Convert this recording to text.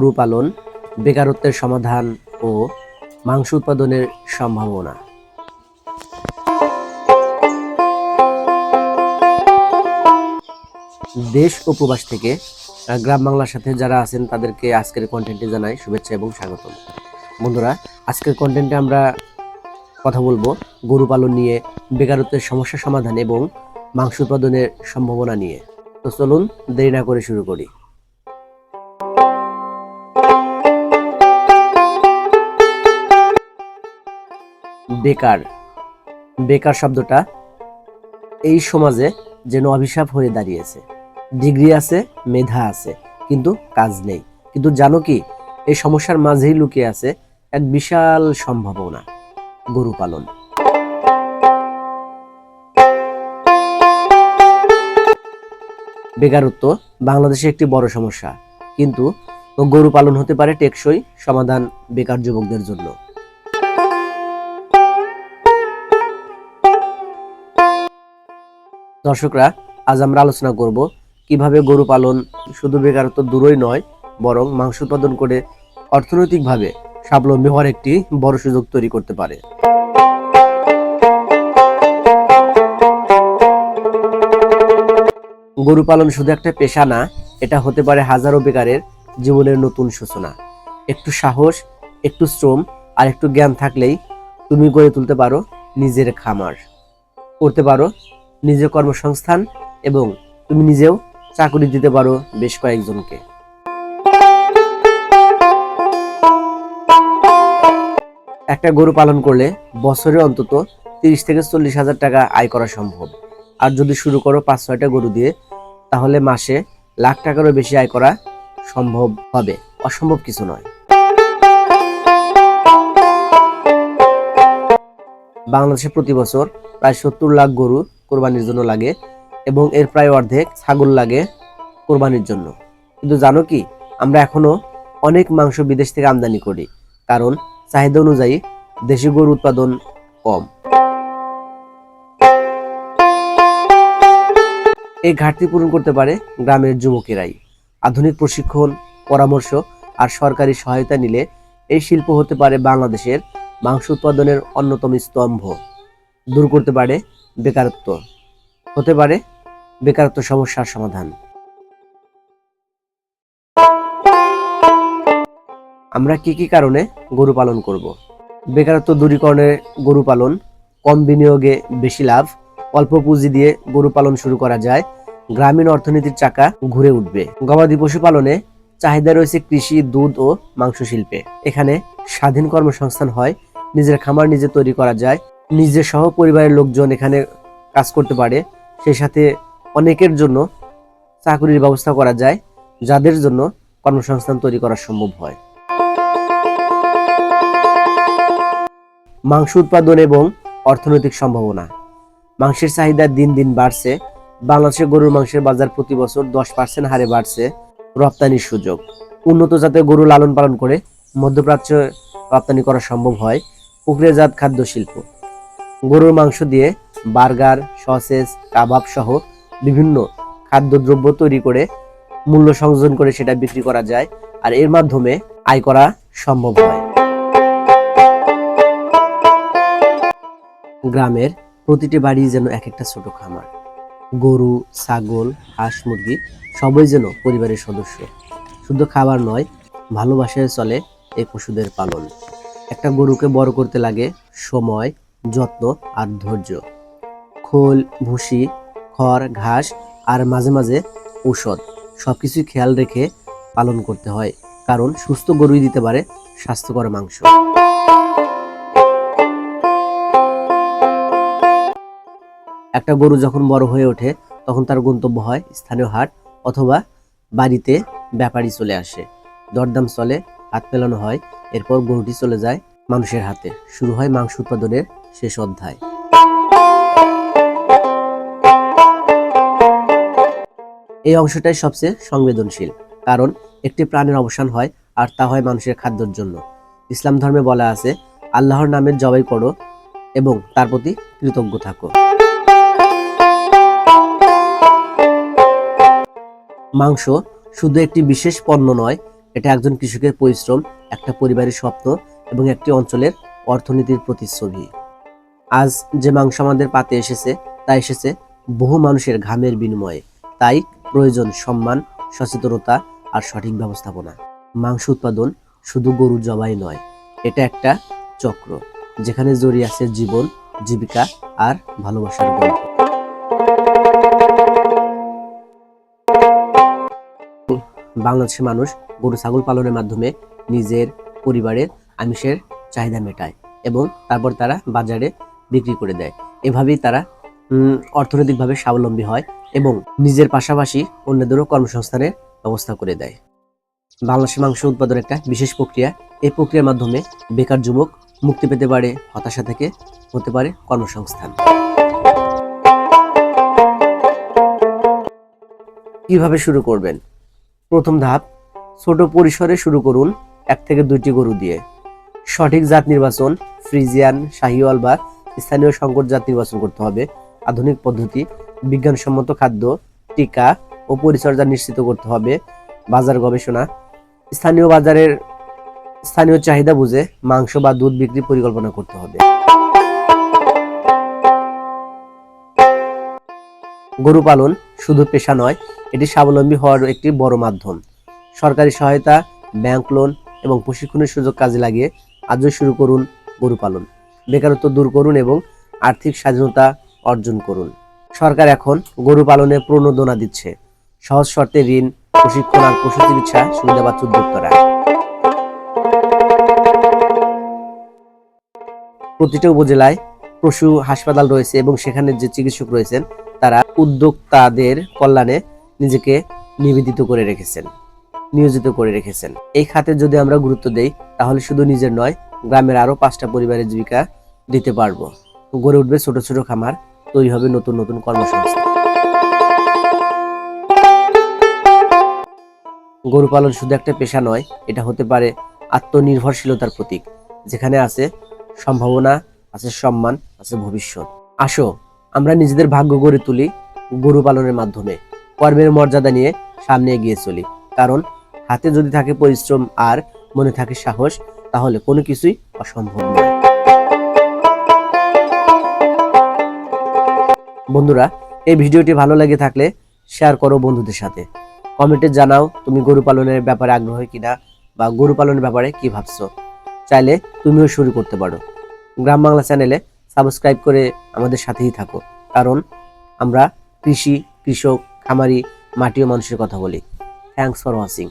গরু পালন বেকারত্বের সমাধান ও মাংস উৎপাদনের সম্ভাবনা। দেশ ও প্রবাস থেকে গ্রাম বাংলার সাথে যারা আছেন তাদেরকে আজকের কন্টেন্টে জানাই শুভেচ্ছা এবং স্বাগতম বন্ধুরা, আজকের কন্টেন্টে আমরা কথা বলব গরু পালন নিয়ে, বেকারত্বের সমস্যা সমাধান এবং মাংস উৎপাদনের সম্ভাবনা নিয়ে। তো চলুন দেরি না করে শুরু করি। বেকার। বেকার শব্দটা এই সমাজে যেন অভিশাপ হয়ে দাঁড়িয়েছে। ডিগ্রি আছে, মেধা আছে, কিন্তু কাজ নেই। কিন্তু জানো কি, এই সমস্যার মাঝেই লুকিয়ে আছে এক বিশাল সম্ভাবনা, গরু পালন। বেকারত্ব বাংলাদেশে একটি বড় সমস্যা, কিন্তু গরু পালন হতে পারে টেকসই সমাধান বেকার যুবকদের জন্য। দর্শকরা, আজ আমরা আলোচনা করব কীভাবে গরু পালন শুধু বেকারত্ব দূরই নয়, বরং মাংস উৎপাদন করে অর্থনৈতিকভাবে স্বাবলম্বী হওয়ার একটি বড় সুযোগ তৈরি করতে পারে। গরু পালন শুধু একটা পেশা না, এটা হতে পারে হাজারো বেকারের জীবনের নতুন সূচনা। একটু সাহস, একটু শ্রম আর একটু জ্ঞান থাকলেই তুমি গড়ে তুলতে পারো নিজের খামার। করতে পারো নিজের কর্মসংস্থান এবং তুমি নিজেও চাকরি দিতে পারো বেশ কয়েকজনকে। একটা গরু পালন করলে বছরে অন্তত তিরিশ থেকে চল্লিশ হাজার টাকা আয় করা সম্ভব। আর যদি শুরু করো পাঁচ ছয়টা গরু দিয়ে, তাহলে মাসে লাখ টাকারও বেশি আয় করা সম্ভব হবে। অসম্ভব কিছু নয়। বাংলাদেশে প্রতি বছর প্রায় সত্তর লাখ গরু কোরবানির জন্য লাগে এবং এর প্রায় অর্ধেক ছাগল লাগে কোরবানির জন্য। কিন্তু জানো কি, আমরা এখনও অনেক মাংস বিদেশ থেকে আমদানি করি, কারণ চাহিদা অনুযায়ী দেশি গরু উৎপাদন কম। এই ঘাটতি পূরণ করতে পারে গ্রামের যুবকেরাই। আধুনিক প্রশিক্ষণ, পরামর্শ আর সরকারি সহায়তা নিলে এই শিল্প হতে পারে বাংলাদেশের মাংস উৎপাদনের অন্যতম স্তম্ভ। দূর করতে পারে বেকারত্ব। হতে পারে বেকারত্ব সমস্যার সমাধান। আমরা কি কি কারণে গরু পালন করব? বেকারত্ব দূরীকরণে গরু পালন, কম বিনিয়োগে বেশি লাভ, অল্প পুঁজি দিয়ে গরু পালন শুরু করা যায়, গ্রামীণ অর্থনীতির চাকা ঘুরে উঠবে। গবাদি পশু পালনে চাহিদা রয়েছে কৃষি, দুধ ও মাংস শিল্পে এখানে স্বাধীন কর্মসংস্থান হয়, নিজের খামার নিজে তৈরি করা যায় নিজের সহ পরিবারের লোকজন এখানে কাজ করতে পারে। সেই সাথে অনেকের জন্য চাকরির ব্যবস্থা করা যায়, যাদের জন্য কর্মসংস্থান তৈরি করা সম্ভব হয়। মাংস উৎপাদন এবং অর্থনৈতিক সম্ভাবনা। মাংসের চাহিদা দিন দিন বাড়ছে। বাংলাদেশে গরুর মাংসের বাজার প্রতি বছর দশ পার্সেন্ট হারে বাড়ছে রপ্তানির সুযোগ। উন্নত জাতের গরু লালন পালন করে মধ্যপ্রাচ্য রপ্তানি করা সম্ভব হয়। প্রক্রিয়াজাত খাদ্য শিল্প গরুর মাংস দিয়ে বার্গার, সসেজ, কাবাব সহ বিভিন্ন খাদ্যদ্রব্য তৈরি করে মূল্য সংযোজন করে সেটা বিক্রি করা যায় আর এর মাধ্যমে আয় করা সম্ভব হয়। গ্রামের প্রতিটি বাড়ি যেন এক একটা ছোট খামার। গরু, ছাগল, হাঁস, মুরগি সবই যেন পরিবারের সদস্য। শুধু খাবার নয়, ভালোবাসায় চলে এই পশুদের পালন। একটা গরুকে বড় করতে লাগে সময় যত্ন আর ধৈর্য। খোল, ভুসি, খড়, ঘাস আর মাঝে মাঝে ঔষধ। সবকিছুই খেয়াল রেখে পালন করতে হয়, কারণ সুস্থ গরুই দিতে পারে স্বাস্থ্যকর মাংস। একটা গরু যখন বড় হয়ে ওঠে, তখন তার গন্তব্য হয় স্থানীয় হাট অথবা বাড়িতে ব্যাপারী চলে আসে। দরদাম চলে, হাত মেলানো হয়, এরপর গরুটি চলে যায় মানুষের হাতে। শুরু হয় মাংস উৎপাদনের শেষ অধ্যায়। এই অংশটাই সবচেয়ে সংবেদনশীল, কারণ একটি প্রাণের অবসান হয় আর তা হয় মানুষের খাদ্যের জন্য। ইসলাম ধর্মে বলা আছে, আল্লাহর নামের জবাই করো এবং তার প্রতি কৃতজ্ঞ থাকো। মাংস শুধু একটি বিশেষ পণ্য নয়, এটা একজন কৃষকের পরিশ্রম, একটা পরিবারের স্বপ্ন এবং একটি অঞ্চলের অর্থনীতির প্রতিচ্ছবি। আজ যে মাংস আমাদের পাতে এসেছে, তা এসেছে বহু মানুষের ঘামের বিনিময়ে। তাই প্রয়োজন সম্মান, সচেতনতা আর সঠিক ব্যবস্থাপনা। মাংস উৎপাদন শুধু গরু জবাই নয়, এটা একটা চক্র যেখানে জড়িয়ে আছে জীবন, জীবিকা আর ভালোবাসার গল্প। বাংলাদেশের মানুষ গরু ছাগল পালনের মাধ্যমে নিজের পরিবারের আমিষের চাহিদা মেটায় এবং তারপর তারা বাজারে বিক্রি করে দেয়। এভাবেই তারা অর্থনৈতিকভাবে স্বাবলম্বী হয় এবং নিজের পাশাপাশি অন্যদেরও কর্মসংস্থানের ব্যবস্থা করে দেয়। বাংলাদেশের মাংস উৎপাদন একটা বিশেষ প্রক্রিয়া। এই প্রক্রিয়ার মাধ্যমে বেকার যুবক মুক্তি পেতে পারে, হতাশা থেকে হতে পারে কর্মসংস্থান। কীভাবে শুরু করবেন? প্রথম ধাপ, ছোট পরিসরে শুরু করুন এক থেকে দুইটি গরু দিয়ে। সঠিক জাত নির্বাচন, ফ্রিজিয়ান শাহিওয়াল বা স্থানীয় সংকট জাত নির্বাচন করতে হবে, আধুনিক পদ্ধতি, বিজ্ঞানসম্মত খাদ্য, টিকা ও পরিচর্যা নিশ্চিত করতে হবে, বাজার গবেষণা, স্থানীয় বাজারের স্থানীয় চাহিদা বুঝে মাংস বা দুধ বিক্রি পরিকল্পনা করতে হবে। গরু পালন শুধু পেশা নয়, এটি স্বাবলম্বী হওয়ার একটি বড় মাধ্যম। সরকারি সহায়তা, ব্যাংক লোন এবং প্রশিক্ষণের সুযোগ কাজে লাগিয়ে আজও শুরু করুন গরু পালন। বেকারত্ব দূর করুন এবং আর্থিক স্বাধীনতা অর্জন করুন। সরকার এখন গরু পালনে প্রণোদনা দিচ্ছে। সহজ শর্তে ঋণ, প্রশিক্ষণ আর পশু চিকিৎসা সুবিধা পাচ্ছে উদ্যোক্তারা। প্রতিটা উপজেলায় পশু হাসপাতাল রয়েছে এবং সেখানে যে চিকিৎসক রয়েছেন, তারা উদ্যোক্তাদের কল্যাণে নিজেকে নিবেদিত করে রেখেছেন, নিয়োজিত করে রেখেছেন। এই খাতে যদি আমরা গুরুত্ব দেই, তাহলে শুধু নিজের নয় গ্রামের আরও পাঁচটা পরিবারের জীবিকা দিতে পারব। গড়ে উঠবে ছোট ছোট খামার, তৈরি হবে নতুন নতুন কর্মসংস্থান। গরু পালন শুধু একটা পেশা নয়, এটা হতে পারে আত্মনির্ভরশীলতার প্রতীক, যেখানে আছে সম্ভাবনা, আছে সম্মান, আছে ভবিষ্যৎ। আসো, আমরা নিজেদের ভাগ্য গড়ে তুলি গরু পালনের মাধ্যমে। কর্মের মর্যাদা নিয়ে সামনে এগিয়ে চলি, কারণ হাতে যদি থাকে পরিশ্রম আর মনে থাকে সাহস তাহলে কোনো কিছুই অসম্ভব নয়। বন্ধুরা, এই ভিডিওটি ভালো লেগে থাকলে শেয়ার করো বন্ধুদের সাথে। কমেন্টে জানাও তুমি গরু পালনের ব্যাপারে আগ্রহী কিনা বা গরু পালনের ব্যাপারে কি ভাবছ। চাইলে তুমিও শুরু করতে পারো। গ্রাম বাংলা চ্যানেলে সাবস্ক্রাইব করে আমাদের সাথেই থাকো। কারণ আমরা কৃষি, কৃষক, খামারি, মাটি ও মানুষের কথা বলি। Thanks for watching